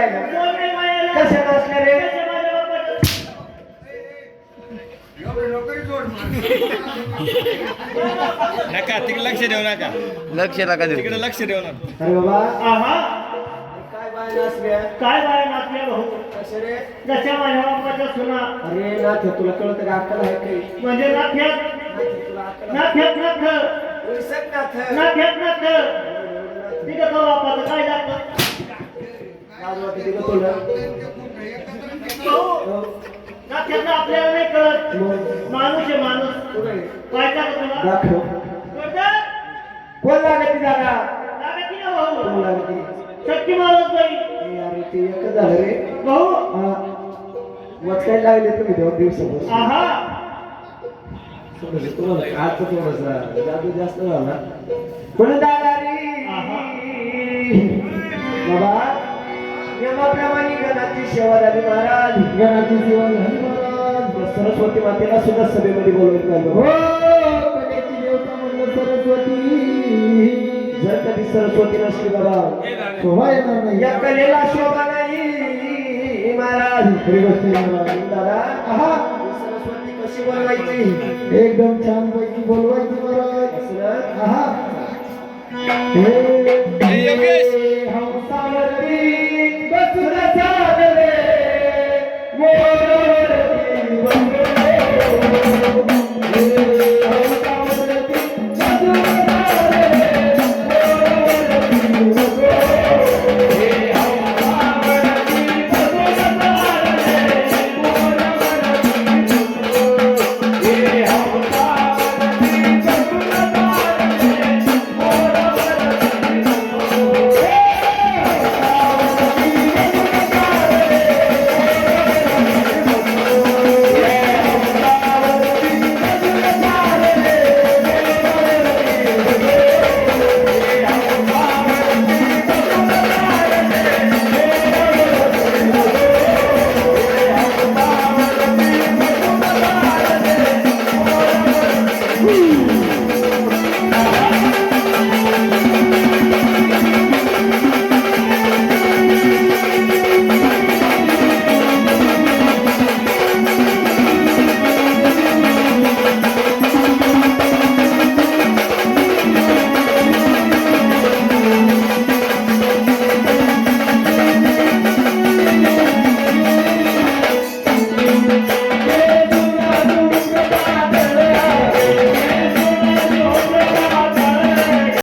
रे? नका तिकडे लक्ष देऊ नका. लक्ष नका देऊ. तिकडे लक्ष देऊ नका. अरे बाबा. आहा. काय बाय नसल्या काय बाय नाचल्या भाऊ? रे? जशा माझ्या बापाच्या सुना? अरे नाथ तुला कळत का अक्कल आहे काही म्हणजे नाथ, तुला अक्कल नाथ नाथ. नाथ. बापाचं काय लागतं आपल्याला नाही कळत माणूस आहे माणूस काय तुला कोण लागत लागत ना भाऊ लागत शक्ती माणूस बाई अरे ते एकच झालं रे भाऊ हा. लागले तुम्ही दोन दिवसापासून आहा तुम्हाला आज थोडासा जादू जास्त झाला पण दादा रे बाबा गणाची सेवा झाली महाराज. गणाची सेवा झाली महाराज. सरस्वती मातेला सुद्धा सभेमध्ये बोलवत हो कन्याची देवता म्हणलं सरस्वती. जर कधी सरस्वती नसली बाबा. शोभा येणार नाही. या कलेला शोभा नाही महाराज. खरी गोष्ट. दादा सरस्वती कशी बोलवायची? एकदम छान पैकी बोलवायची महाराज. हे